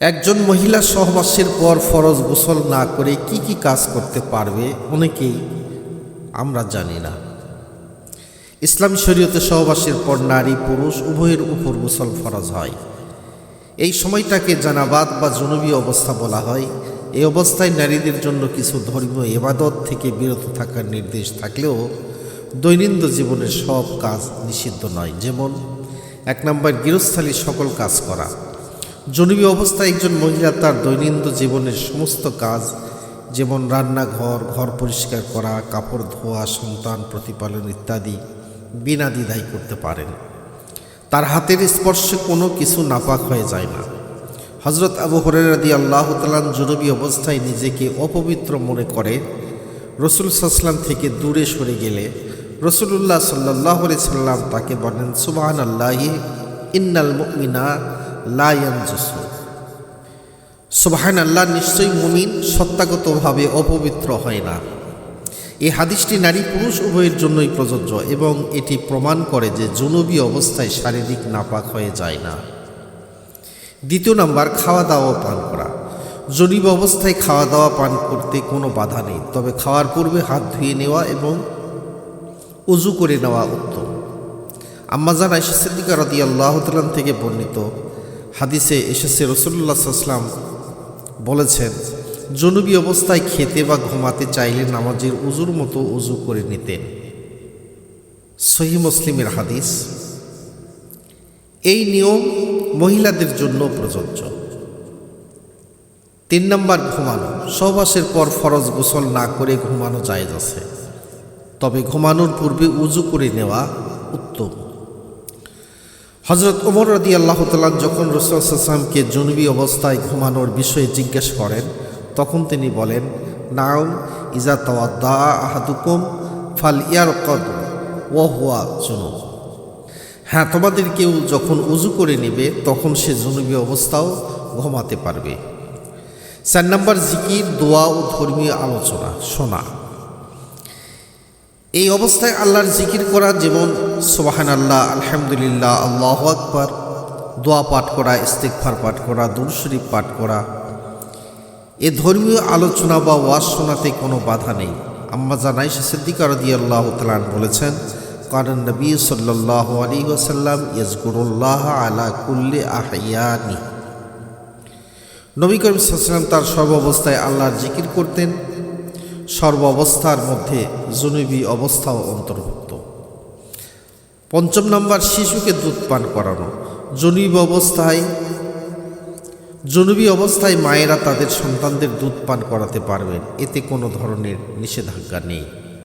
একজন মহিলা সহবাসের পর ফরজ গোসল না করে কি কি কাজ করতে পারবে অনেকেই আমরা জানি না। ইসলাম শরীয়তে সহবাসের পর নারী পুরুষ উভয়ের উপর গোসল ফরজ হয়। এই সময়টাকে জানাবাদ বা জনবী অবস্থা বলা হয়। এই অবস্থায় নারীদের জন্য কিছু ধর্মীয় এবাদত থেকে বিরত থাকার নির্দেশ থাকলেও দৈনন্দিন জীবনের সব কাজ নিষিদ্ধ নয়। যেমন, এক নম্বর গৃহস্থালী সকল কাজ করা। জনবী অবস্থায় একজন মহিলা তার দৈনন্দিন জীবনের সমস্ত কাজ, যেমন রান্নাঘর, ঘর পরিষ্কার করা, কাপড় ধোয়া, সন্তান প্রতিপালন ইত্যাদি বিনা দ্বিধায় করতে পারেন। তার হাতের স্পর্শে কোনো কিছু নাপাক হয়ে যায় না। হজরত আবু হরেরাদি আল্লাহ তালান জনবী অবস্থায় নিজেকে অপবিত্র মনে করে, রসুল সাল্লাম থেকে দূরে সরে গেলে রসুল্লাহ সাল্লাহ সাল্লাম তাকে বলেন সুবাহান আল্লাহি ইন্নাল মুমিনা লায়ানজুসু সুবাহান আল্লাহ নিশ্চয়ই মুমিন সত্তাগতভাবে অপবিত্র হয় না। এই হাদিসটি নারী পুরুষ উভয়ের জন্যই প্রযোজ্য এবং এটি প্রমাণ করে যে জনবী অবস্থায় শারীরিক নাপাক হয়ে যায় না। দ্বিতীয় নাম্বার, খাওয়া দাওয়া পান করা। জনীব অবস্থায় খাওয়া দাওয়া পান করতে কোনো বাধা নেই, তবে খাওয়ার পূর্বে হাত ধুয়ে নেওয়া এবং উজু করে নেওয়া উত্তম। আম্মাজান আইসা সিদ্দিকা রদি আল্লাহ থেকে বর্ণিত হাদিসে এসেছে রসুল্লাহ সাল্লাম বলেছেন, জনুবি অবস্থায় খেতে বা ঘুমাতে চাইলে নামাজের উজুর মতো উজু করে নিতেন। সহি মুসলিমের হাদিস, এই নিয়ম মহিলাদের জন্য প্রযোজ্য। তিন নম্বর, ঘুমানো। সহবাসের পর ফরজ গোসল না করে ঘুমানো জায়েজ আছে। তবে ঘুমানোর পূর্বে উজু করে নেওয়া উত্তম। হজরত ওমর রদি আল্লাহ তালান যখন রসুলামকে জনবি অবস্থায় ঘুমানোর বিষয়ে জিজ্ঞেস করেন, তখন তিনি বলেন নাম ইজা তাওয়াদ্দা আহাদুকুম ফাল ইয়ার কদ ও হুয়া জুনু হ্যাঁ তোমাদের কেউ যখন উজু করে নেবে, তখন সে জনবি অবস্থাও ঘুমাতে পারবে। চার নম্বর জিকির দোয়া ও ধর্মীয় আলোচনা, শোনা। এই অবস্থায় আল্লাহর জিকির করা যেমন সোবাহান আল্লাহ আলহামদুলিল্লাহ, আল্লাহ আকবর। দোয়া পাঠ করা ইস্তেকফার পাঠ করা দুর শরীফ পাঠ করা। এ ধর্মীয় আলোচনা বা ওয়াজ শোনাতে কোনো বাধা নেই। আম্মা জানাই সিদ্দিকা রদি আল্লাহ তালান বলেছেন কারণ নবী সাল্লাহ আলী ওসাল্লাম ইয়জগুরুল্লাহ আলা কুল্লে আহিয়ানি। নবী করিম সাল্লাম তার সর্ব অবস্থায় আল্লাহর জিকির করতেন। সর্ব অবস্থার মধ্যে জনবী অবস্থাও অন্তর্ভুক্ত। পঞ্চম নম্বর, শিশুকে দুধ পান করানো। জনবী অবস্থায় জনবী অবস্থায় মায়েরা তাদের সন্তানদের দুধ পান করাতে পারবেন। এতে কোনো ধরনের নিষেধাজ্ঞা নেই।